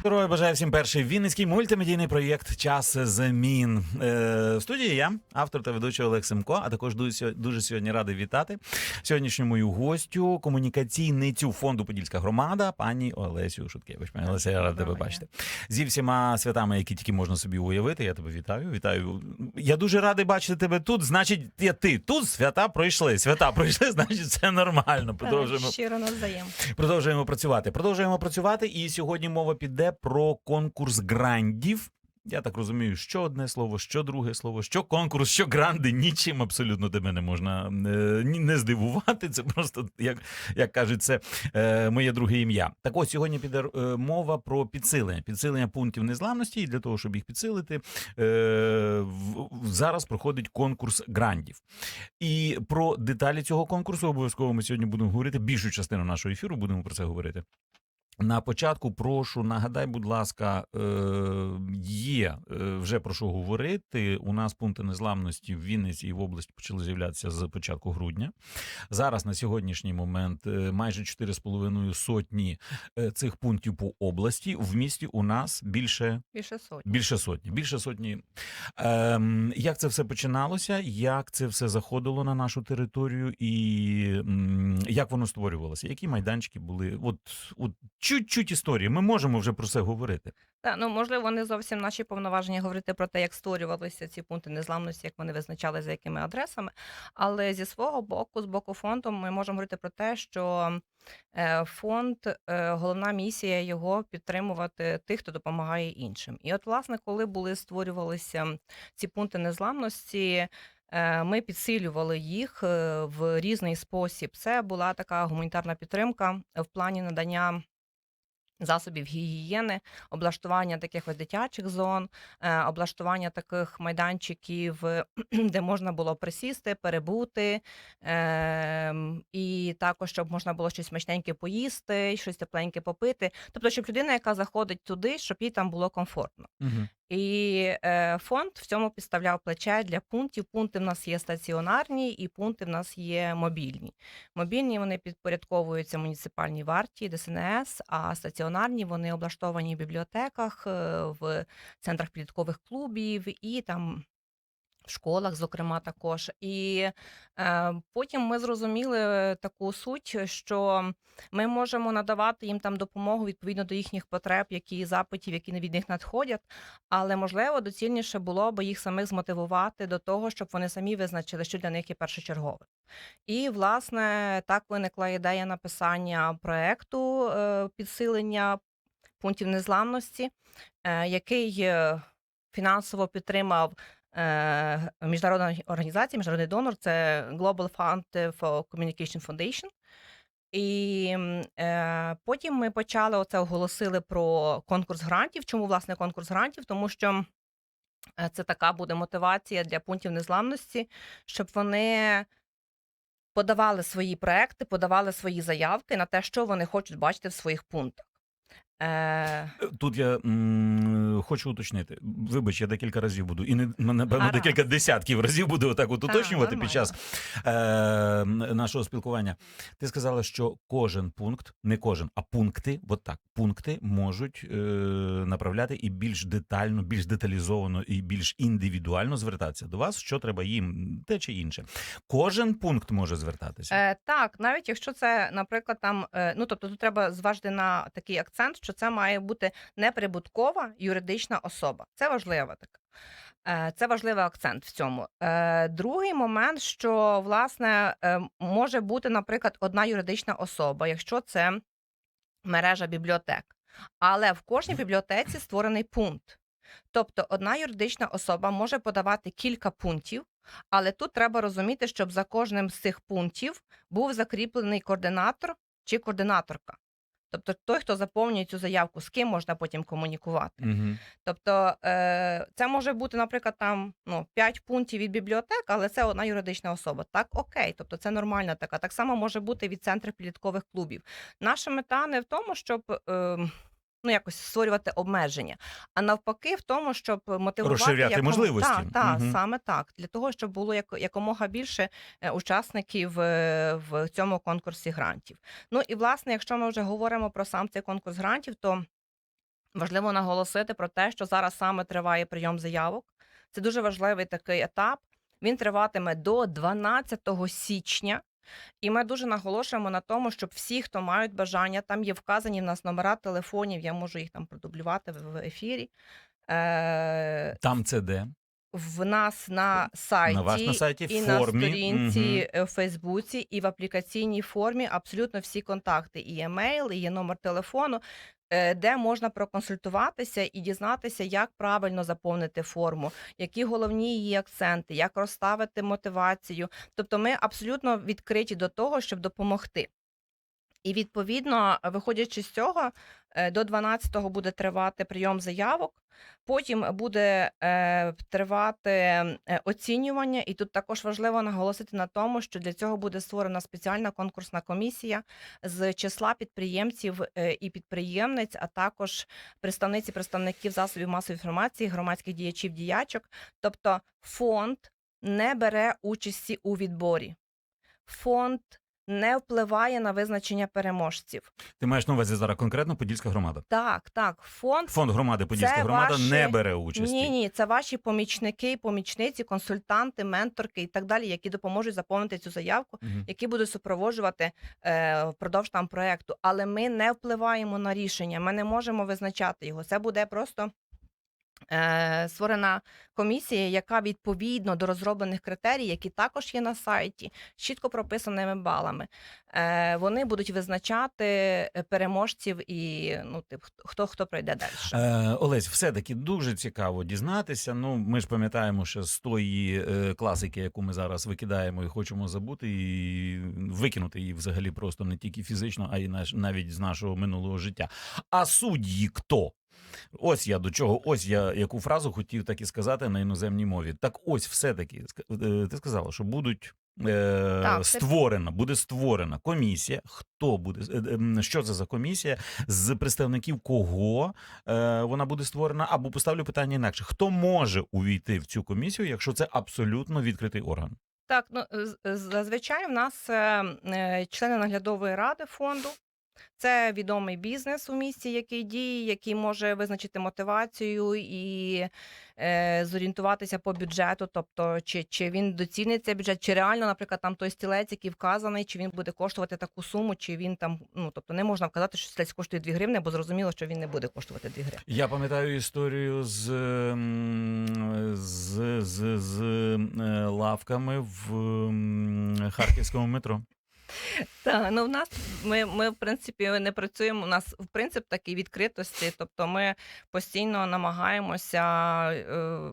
Здоров'я бажаю всім перший вінницький мультимедійний проєкт Час змін. Е, в студії я, автор та ведучий Олег Семко, а також дуже, дуже сьогодні радий вітати сьогоднішню мою гостю, комунікаційницю фонду Подільська громада, пані Олесю Шуткевич. Пані Олеся, я радий тебе бачити. Зі всіма святами, які тільки можна собі уявити. Я тебе вітаю. Вітаю. Я дуже радий бачити тебе тут. Значить, я ти тут свята пройшли. Свята пройшли, значить, це нормально. Продовжуємо. Щиро навзаєм. Продовжуємо працювати. Продовжуємо працювати. І сьогодні мова піде про конкурс грандів. Я так розумію, що одне слово, що друге слово, що конкурс, що гранди, нічим абсолютно тебе не можна е, не здивувати. Це просто, як, як кажуть, це е, моє друге ім'я. Так ось сьогодні піде е, мова про підсилення, підсилення пунктів незламності. І для того, щоб їх підсилити, зараз проходить конкурс грандів. І про деталі цього конкурсу обов'язково ми сьогодні будемо говорити. Більшу частину нашого ефіру будемо про це говорити. На початку прошу нагадай, будь ласка, е, є е, вже про що говорити. У нас пункти незламності в Вінниці і в області почали з'являтися з початку грудня. Зараз на сьогоднішній момент е, майже 4,5 сотні цих пунктів по області. В місті у нас більше Більше сотні. Більше сотні. Більше сотні. Ем, як це все починалося? Як це все заходило на нашу територію, і як воно створювалося? Які майданчики були? От, от чуть-чуть історії. Ми можемо вже про це говорити. Так, ну можливо, не зовсім наші повноваження говорити про те, як створювалися ці пункти незламності, як вони визначали за якими адресами. Але зі свого боку, з боку фонду, ми можемо говорити про те, що е, фонд, е, головна місія його підтримувати тих, хто допомагає іншим. І от, власне, коли були створювалися ці пункти незламності. е, Ми підсилювали їх в різний спосіб. Це була така гуманітарна підтримка в плані надання засобів гігієни, облаштування таких ось дитячих зон, е, облаштування таких майданчиків, де можна було присісти, перебути, ем, і також щоб можна було щось смачненьке поїсти, щось тепленьке попити. Тобто, щоб людина, яка заходить туди, щоб їй там було комфортно. Угу. І е, фонд в цьому підставляв плече для пунктів. Пункти в нас є стаціонарні, і пункти в нас є мобільні. Мобільні вони підпорядковуються муніципальній варті ДСНС, а стаціонарні вони облаштовані в бібліотеках, е, в центрах підліткових клубів і там. В школах, зокрема, також. І е, потім ми зрозуміли таку суть, що ми можемо надавати їм там допомогу відповідно до їхніх потреб, які запитів, які від них надходять. Але можливо доцільніше було би їх самих змотивувати до того, щоб вони самі визначили, що для них є першочергове. І власне так виникла ідея написання проекту е, підсилення пунктів незламності, е, який е, фінансово підтримав. Е, Міжнародна організація, міжнародний донор це Global Fund for Communication Foundation. І е, потім ми почали оце оголосили про конкурс грантів. Чому власне конкурс грантів? Тому що е, це така буде мотивація для пунктів незламності, щоб вони подавали свої проекти, подавали свої заявки на те, що вони хочуть бачити в своїх пунктах. Е, Тут я м, хочу уточнити. Вибач, я декілька разів буду, і не напевно декілька десятків разів буду отак от уточнювати під час е, нашого спілкування. Ти сказала, що кожен пункт, не кожен, а пункти, от так, пункти можуть е, направляти і більш детально, більш деталізовано і більш індивідуально звертатися до вас, що треба їм, те чи інше. Кожен пункт може звертатися. Е, так, навіть якщо це, наприклад, там, е, ну тобто тут треба зважити на такий акцент, що це має бути неприбуткова юридична особа. Це важливо так. Е, Це важливий акцент в цьому. Е, Другий момент, що власне е, може бути, наприклад, одна юридична особа, якщо це мережа бібліотек. Але в кожній бібліотеці створений пункт. Тобто одна юридична особа може подавати кілька пунктів, але тут треба розуміти, щоб за кожним з цих пунктів був закріплений координатор чи координаторка. Тобто той, хто заповнює цю заявку, з ким можна потім комунікувати. Угу. Тобто е, це може бути, наприклад, там ну, 5 пунктів від бібліотек, але це одна юридична особа. Так, окей, тобто це нормальна така. Так само може бути від центрів підліткових клубів. Наша мета не в тому, щоб. Е, ну якось створювати обмеження. А навпаки, в тому, щоб мотивувати Розширяти яком- можливості. Так, так, Мгм. саме так. Для того, щоб було як, якомога більше е, учасників е, в цьому конкурсі грантів. Ну і власне, якщо ми вже говоримо про сам цей конкурс грантів, то важливо наголосити про те, що зараз саме триває прийом заявок. Це дуже важливий такий етап. Він триватиме до 12 січня. І ми дуже наголошуємо на тому, щоб всі, хто мають бажання, там є вказані в нас номера телефонів, я можу їх там продублювати в ефірі. Е, Там це де? в нас на сайті, На вас на сайті, і формі. на сторінці угу. в Фейсбуці, і в аплікаційній формі абсолютно всі контакти. І емейл, і є номер телефону, е, де можна проконсультуватися і дізнатися, як правильно заповнити форму, які головні її акценти, як розставити мотивацію. Тобто, ми абсолютно відкриті до того, щоб допомогти. І відповідно, виходячи з цього, е, до 12-го буде тривати прийом заявок. Потім буде е, тривати е, оцінювання, і тут також важливо наголосити на тому, що для цього буде створена спеціальна конкурсна комісія з числа підприємців і підприємниць, а також представниці представників засобів масової інформації, громадських діячів, діячок. Тобто фонд не бере участі у відборі. Фонд не впливає на визначення переможців. Ти маєш на увазі зараз конкретно Подільська громада. Так, так, фонд Фонд громади Подільська Це громада ваші- не бере участі. Ні, ні, це ваші помічники, помічниці, консультанти, менторки і так далі, які допоможуть заповнити цю заявку, Мгм. які будуть супроводжувати е, впродовж там проекту. Але ми не впливаємо на рішення, ми не можемо визначати його. Це буде просто. Е, Створена комісія, яка відповідно до розроблених критерій, які також є на сайті, з чітко прописаними балами, е, вони будуть визначати е, переможців і ну, тип, хто хто пройде далі. Олесь, все-таки дуже цікаво дізнатися. Ну, ми ж пам'ятаємо, що з тої класики, яку ми зараз викидаємо і хочемо забути, і викинути її взагалі просто не тільки фізично, а й навіть з нашого минулого життя. А судді хто? Ось я до чого, ось я яку фразу хотів так і сказати на іноземній мові. Так ось все-таки е, ти сказала, що будуть. Е, Так, створена, буде створена комісія. Хто буде е, е, що це за комісія? З представників кого е, вона буде створена? Або поставлю питання інакше: хто може увійти в цю комісію, якщо це абсолютно відкритий орган? Так, ну зазвичай в нас члени наглядової ради фонду. Це відомий бізнес у місті, який діє, який може визначити мотивацію і е, зорієнтуватися по бюджету, тобто чи, чи він доцільнить цей бюджет, чи реально, наприклад, там той стілець, який вказаний, чи він буде коштувати таку суму, чи він там, ну тобто не можна вказати, що стілець коштує 2 гривни, бо зрозуміло, що він не буде коштувати 2 гривни. Я пам'ятаю історію з, з, з, з е, лавками в харківському метро. Так, ну в нас ми, ми в принципі не працюємо. У нас в принцип такий відкритості, тобто ми постійно намагаємося е,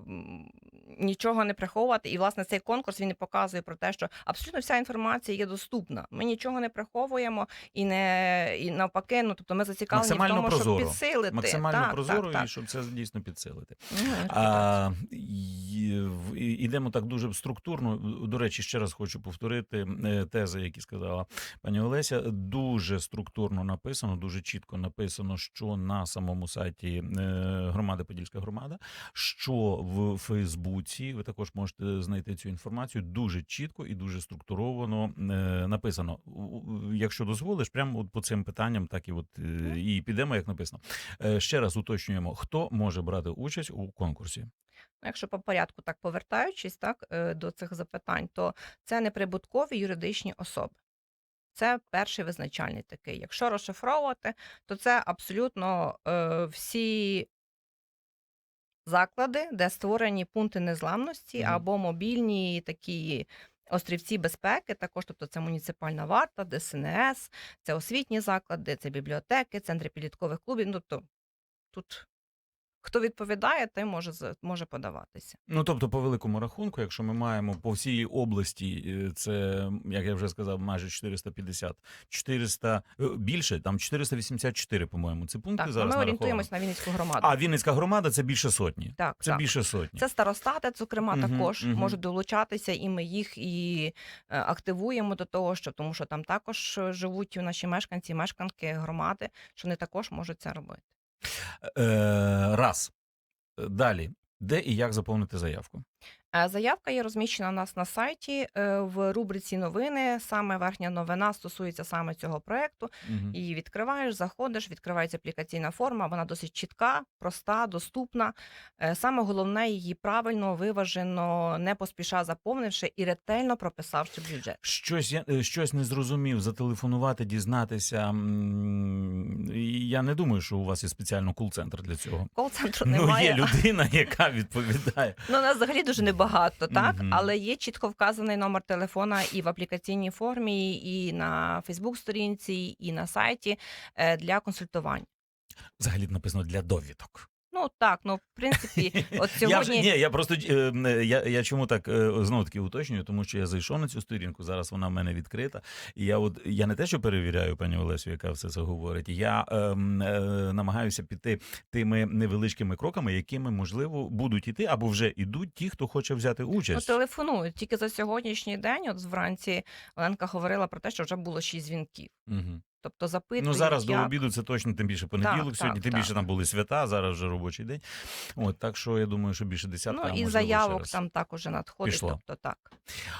нічого не приховувати. І власне цей конкурс він і показує про те, що абсолютно вся інформація є доступна. Ми нічого не приховуємо і не і навпаки, ну тобто ми зацікавлені в Максимально тому, прозоро. щоб підсилити Максимально так, прозоро так, і так. щоб це дійсно підсилити. Мгм, А, і- в- ідемо так дуже структурно. До речі, ще раз хочу повторити е, тези, які сказала пані Олеся. Дуже структурно написано, дуже чітко написано, що на самому сайті е, громади Подільська громада, що в Фейсбуці. Ви також можете знайти цю інформацію. Дуже чітко і дуже структуровано е, написано. Якщо дозволиш, прямо от по цим питанням, так і от е, і підемо, як написано. Е, Ще раз уточнюємо, хто може брати участь у конкурсі. Якщо по порядку так повертаючись так, до цих запитань, то це неприбуткові юридичні особи. Це перший визначальний такий. Якщо розшифровувати, то це абсолютно е, всі заклади, де створені пункти незламності Мгм. або мобільні такі острівці безпеки, також тобто це муніципальна варта, ДСНС, це освітні заклади, це бібліотеки, центри підліткових клубів. Ну, тобто тут хто відповідає, той може може подаватися. Ну тобто, по великому рахунку, якщо ми маємо по всій області, е, це як я вже сказав, майже 450, 400, е, більше, там 484, по-моєму, це пункти Так, ну, зараз ми орієнтуємось на Вінницьку громаду. А Вінницька громада це більше сотні. так, Це так. більше сотні. Це старостати, зокрема, Мгм, також мгм. можуть долучатися, і ми їх і е, активуємо до того, що тому що там також живуть наші мешканці, мешканки громади, що вони також можуть це робити. Е, раз. Далі. Де і як заповнити заявку? Е, Заявка є розміщена у нас на сайті е, в рубриці новини. Саме верхня новина стосується саме цього проекту. Мгм. Її відкриваєш, заходиш, відкривається аплікаційна форма. Вона досить чітка, проста, доступна. Е, Саме головне її правильно, виважено, не поспіша заповнивши і ретельно прописавши бюджет. Щось я е, щось не зрозумів, зателефонувати, дізнатися. м, і Я не думаю, що у вас є спеціально кул-центр для цього. Кол-центру Ну, немає. є людина, яка відповідає. Ну, нас взагалі дуже небагато, так? Мгм. Але є чітко вказаний номер телефона і в аплікаційній формі, і на Фейсбук-сторінці, і на сайті е, для консультувань. Взагалі написано для довідок. Ну так, ну в принципі, от Я, вже, ні, я просто е, е, я, я чому так е, знову таки уточнюю, тому що я зайшов на цю сторінку, зараз вона в мене відкрита. І я от я не те, що перевіряю пані Олесю, яка все це говорить. Я ем, е, намагаюся піти тими невеличкими кроками, якими можливо будуть іти або вже ідуть ті, хто хоче взяти ну, участь. телефонують. Тільки за сьогоднішній день, от вранці Оленка говорила про те, що вже було шість дзвінків. Угу. Тобто запитують, Ну зараз як... до обіду це точно тим більше понеділок. Так, сьогодні так, тим більше там були свята. Зараз вже робочий день. От так що я думаю, що більше десятка. Ну і можливо, заявок там також надходить. Пішло. Тобто так.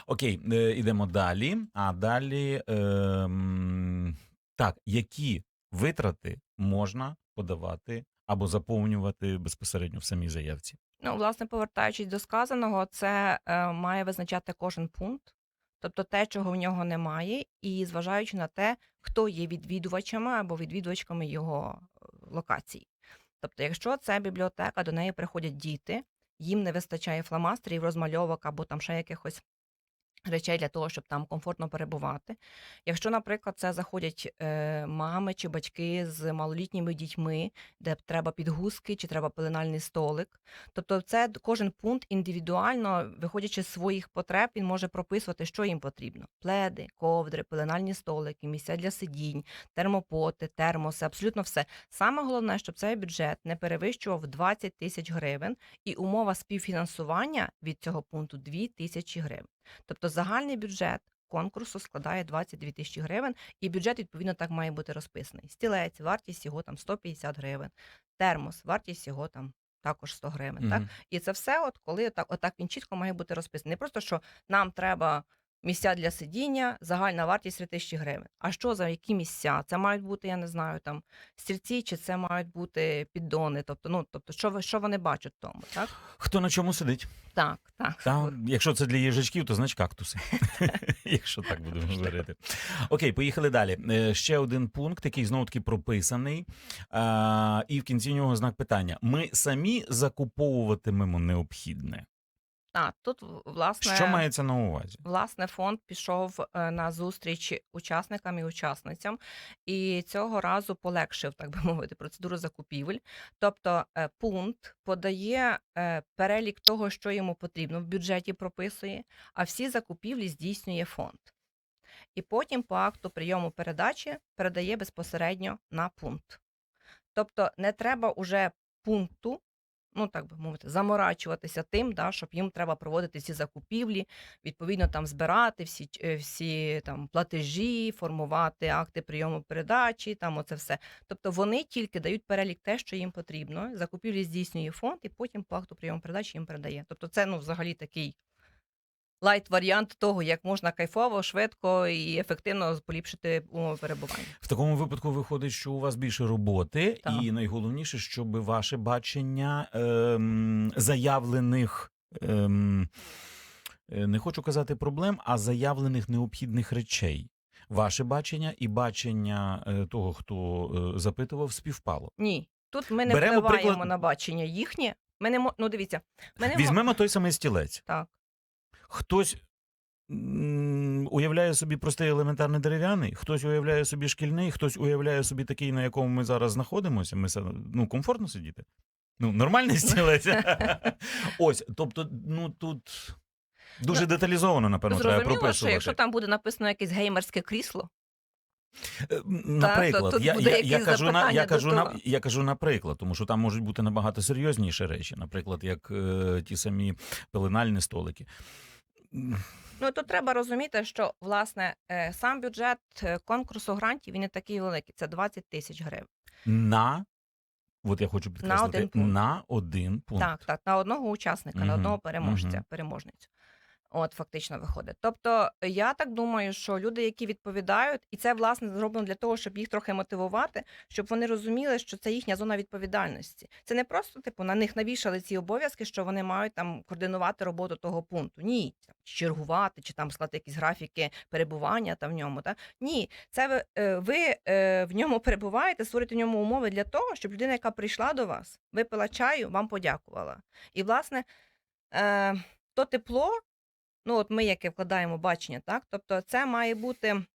Окей, е, ідемо далі. А далі ем, так, які витрати можна подавати або заповнювати безпосередньо в самій заявці? Ну, власне, повертаючись до сказаного, це е, має визначати кожен пункт, тобто те, чого в нього немає, і зважаючи на те, хто є відвідувачами або відвідувачками його локації. локацій. Тобто, якщо це бібліотека, до неї приходять діти, їм не вистачає фломастерів, розмальовок або там ще якихось речей для того, щоб там комфортно перебувати. Якщо, наприклад, це заходять е, мами чи батьки з малолітніми дітьми, де треба підгузки чи треба пеленальний столик, Тобто, це кожен пункт індивідуально, виходячи з своїх потреб, він може прописувати, що їм потрібно: пледи, ковдри, пеленальні столики, місця для сидінь, термопоти, термоси, абсолютно все. Саме головне, щоб цей бюджет не перевищував 20 тисяч гривень, і умова співфінансування від цього пункту 2 тисячі гривень. Тобто загальний бюджет. Конкурсу складає 22 тисячі гривень, і бюджет відповідно так має бути розписаний. Стілець, вартість його там 150 гривень, термос, вартість його там також 100 гривень. Так? І це все, от коли так, отак він чітко має бути розписаний. Не просто що нам треба місця для сидіння, загальна вартість 3 тисячі гривень. А що за які місця? Це мають бути, я не знаю, там стільці, чи це мають бути піддони. Тобто, ну тобто, що ви що вони бачать в тому, так? Хто на чому сидить? Так, так. Та, якщо це для їжачків, то значить кактуси. якщо так будемо говорити. Окей, поїхали далі. Е, Ще один пункт, який знову таки прописаний. І в кінці нього знак питання: ми самі закуповуватимемо необхідне. А, тут власне Що мається на увазі? Власне, фонд пішов е, на зустріч учасникам і учасницям, і цього разу полегшив, так би мовити, процедуру закупівель. Тобто е, пункт подає е, перелік того, що йому потрібно в бюджеті прописує, а всі закупівлі здійснює фонд. І потім по акту прийому передачі передає безпосередньо на пункт. Тобто не треба уже пункту, ну так би мовити, заморачуватися тим, да, щоб їм треба проводити ці закупівлі, відповідно там збирати всі, е, всі там платежі, формувати акти прийому передачі, там оце все. Тобто вони тільки дають перелік те, що їм потрібно. Закупівлі здійснює фонд, і потім по акту прийому передачі їм передає. Тобто, це ну взагалі такий. Лайт варіант того, як можна кайфово, швидко і ефективно поліпшити умови перебування. В такому випадку виходить, що у вас більше роботи, Так. і найголовніше, щоб ваше бачення ем, заявлених. Ем, е, не хочу казати проблем, а заявлених необхідних речей. Ваше бачення і бачення е, того, хто е, запитував, співпало. Ні, тут ми не Беремо впливаємо приклад- на бачення їхнє. Ми не мо... ну дивіться, ми не мо- Візьмемо той самий стілець. так. Хтось уявляє собі простий елементарний дерев'яний, хтось уявляє собі шкільний, хтось уявляє собі такий, на якому ми зараз знаходимося. Ми ну, комфортно сидіти. Ну, нормальний стілець. Ось, тобто, ну тут дуже Ну, деталізовано, напевно, треба Зрозуміло, що якщо там буде написано якесь геймерське крісло, Е, Наприклад, тут я, я, я, кажу на, я, кажу на, я кажу наприклад, тому що там можуть бути набагато серйозніші речі, наприклад, як е, ті самі пеленальні столики. Ну тут треба розуміти, що власне е, сам бюджет е, конкурсу грантів він не такий великий, це 20 тисяч гривень. На От я хочу підкреслити один пункт. на один пункт. Так, так, на одного учасника, угу. на одного переможця, угу. переможницю. От, фактично виходить. Тобто, я так думаю, що люди, які відповідають, і це власне зроблено для того, щоб їх трохи мотивувати, щоб вони розуміли, що це їхня зона відповідальності. Це не просто типу на них навішали ці обов'язки, що вони мають там координувати роботу того пункту. Ні, чергувати чи там склати якісь графіки перебування там в ньому. Та ні, це ви, е, ви е, в ньому перебуваєте, створюєте в ньому умови для того, щоб людина, яка прийшла до вас, випила чаю, вам подякувала. І власне. Е, то тепло, ну от ми яке вкладаємо бачення, так? Тобто це має бути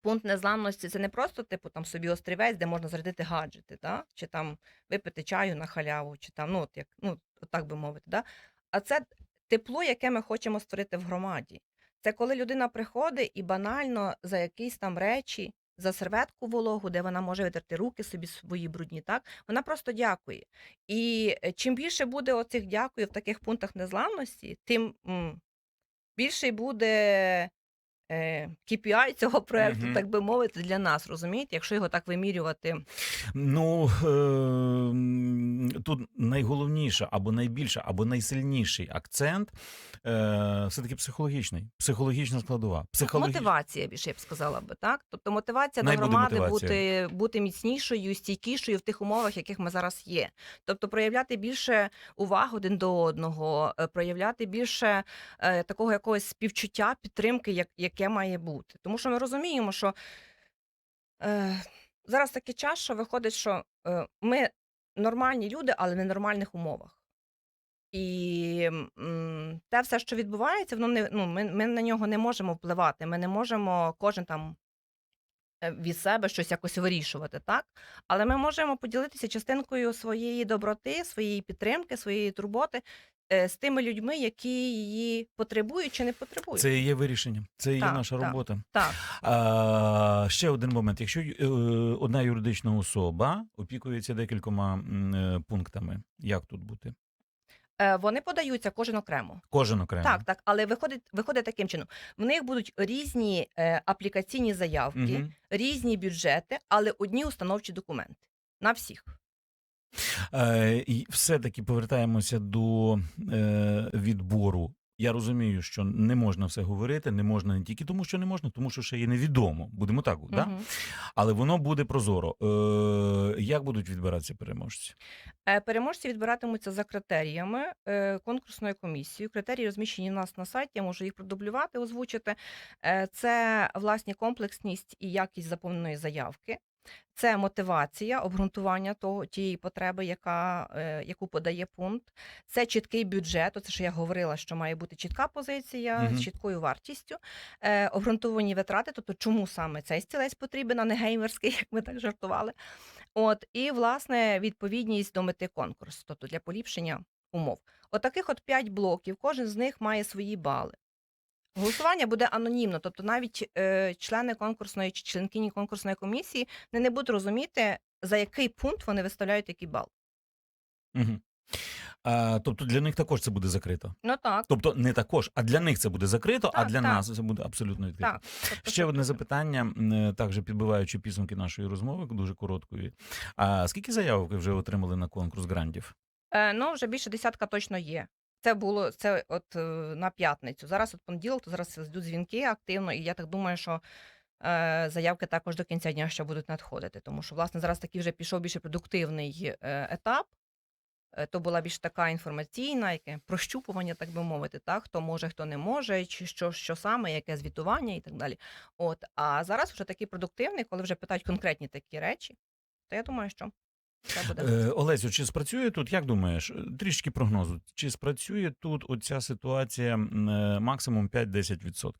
пункт незламності. Це не просто типу там собі острівець, де можна зарядити гаджети, так? чи там випити чаю на халяву, чи там, ну от як ну, от так би мовити. Да? А це тепло, яке ми хочемо створити в громаді. Це коли людина приходить і банально за якісь там речі, за серветку вологу, де вона може витерти руки собі свої брудні, так вона просто дякує. І е, чим більше буде оцих дякую в таких пунктах незламності, тим більший буде е, KPI цього проекту, Мгм. так би мовити, для нас, розумієте, якщо його так вимірювати. Ну е, тут найголовніше або найбільше, або найсильніший акцент е, все-таки психологічний, психологічна складова. Психологі... Мотивація більше я б сказала би, так? Тобто мотивація до громади мотивація. бути, бути міцнішою, стійкішою в тих умовах, яких ми зараз є. Тобто проявляти більше уваги один до одного, е, проявляти більше е, такого якогось співчуття, підтримки, як, яке має бути. Тому що ми розуміємо, що е, зараз такий час, що виходить, що е, ми нормальні люди, але в ненормальних умовах. І м, те все, що відбувається, воно не ну, ми, ми на нього не можемо впливати. Ми не можемо кожен там від себе щось якось вирішувати, так? Але ми можемо поділитися частинкою своєї доброти, своєї підтримки, своєї турботи е, з тими людьми, які її потребують чи не потребують. Це і є вирішення, це і є Так, наша так. робота. Так, А, ще один момент. Якщо е, одна юридична особа опікується декількома е, пунктами, як тут бути? Е, вони подаються кожен окремо. Кожен окремо. Так, так, але виходить, виходить таким чином. В них будуть різні е, аплікаційні заявки, угу. різні бюджети, але одні установчі документи на всіх. Е, і все-таки повертаємося до е, відбору. Я розумію, що не можна все говорити, не можна не тільки тому, що не можна, тому що ще є невідомо. Будемо так, да? Але воно буде прозоро. Е, як будуть відбиратися переможці? Е, Переможці відбиратимуться за критеріями е, конкурсної комісії. Критерії розміщені у нас на сайті. Я можу їх продублювати, озвучити. Е, Це власні комплексність і якість заповненої заявки. Це мотивація, обґрунтування того тієї потреби, яка, е, яку подає пункт. Це чіткий бюджет. Це що я говорила, що має бути чітка позиція Мгм. з чіткою вартістю, е, обґрунтовані витрати, тобто чому саме цей стілець потрібен, а не геймерський, як ми так жартували. От і власне відповідність до мети конкурсу, тобто для поліпшення умов. Отаких от п'ять блоків, кожен з них має свої бали. Голосування буде анонімно, тобто навіть е, члени конкурсної чи членкині конкурсної комісії не, не будуть розуміти, за який пункт вони виставляють який бал. Угу. А, тобто для них також це буде закрито. Ну так, Тобто не також, а для них це буде закрито, а для так. нас це буде абсолютно відкрито. так. Тобто, Ще одне запитання, е, також підбиваючи підсумки нашої розмови, дуже короткої. А скільки заявок ви вже отримали на конкурс грантів? Е, ну, вже більше десятка точно є. Це було це от е, на п'ятницю. Зараз от понеділок, то зараз йдуть дзвінки активно, і я так думаю, що е, заявки також до кінця дня ще будуть надходити. Тому що, власне, зараз такий вже пішов більше продуктивний е, етап. То була більш така інформаційна, яке прощупування, так би мовити, так хто може, хто не може, чи що, що саме, яке звітування і так далі. От а зараз вже такий продуктивний, коли вже питають конкретні такі речі, то я думаю, що. Е, Олесю, чи спрацює тут, як думаєш, трішки прогнозу, чи спрацює тут оця ситуація е, максимум 5-10%?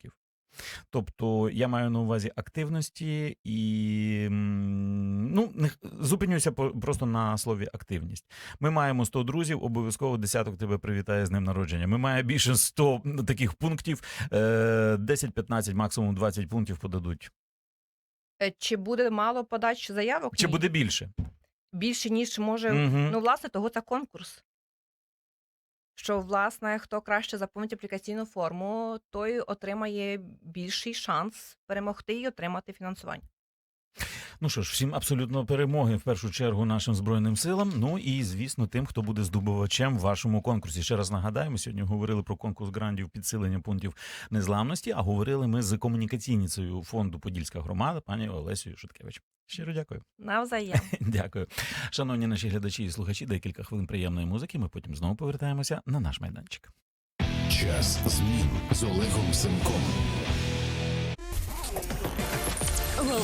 Тобто я маю на увазі активності і ну, зупинюся просто на слові активність. Ми маємо 100 друзів, обов'язково десяток тебе привітає з ним народження. Ми маємо більше 100 таких пунктів, е, 10-15, максимум 20 пунктів подадуть. Е, Чи буде мало подач заявок? Чи Ні. буде більше? Більше, ніж може. Мгм. Ну, власне, того це конкурс. Що, власне, хто краще заповнить аплікаційну форму, той отримає більший шанс перемогти і отримати фінансування. Ну що ж, всім абсолютно перемоги в першу чергу нашим збройним силам. Ну і звісно, тим, хто буде здобувачем в вашому конкурсі. Ще раз нагадаю, сьогодні говорили про конкурс грандів підсилення пунктів незламності. А говорили ми з комунікаційницею фонду Подільська громада, пані Олесією Шуткевич. Щиро дякую. Навзаєм. Дякую. Шановні наші глядачі і слухачі, декілька хвилин приємної музики. Ми потім знову повертаємося на наш майданчик. Час змін з Олегом Семком.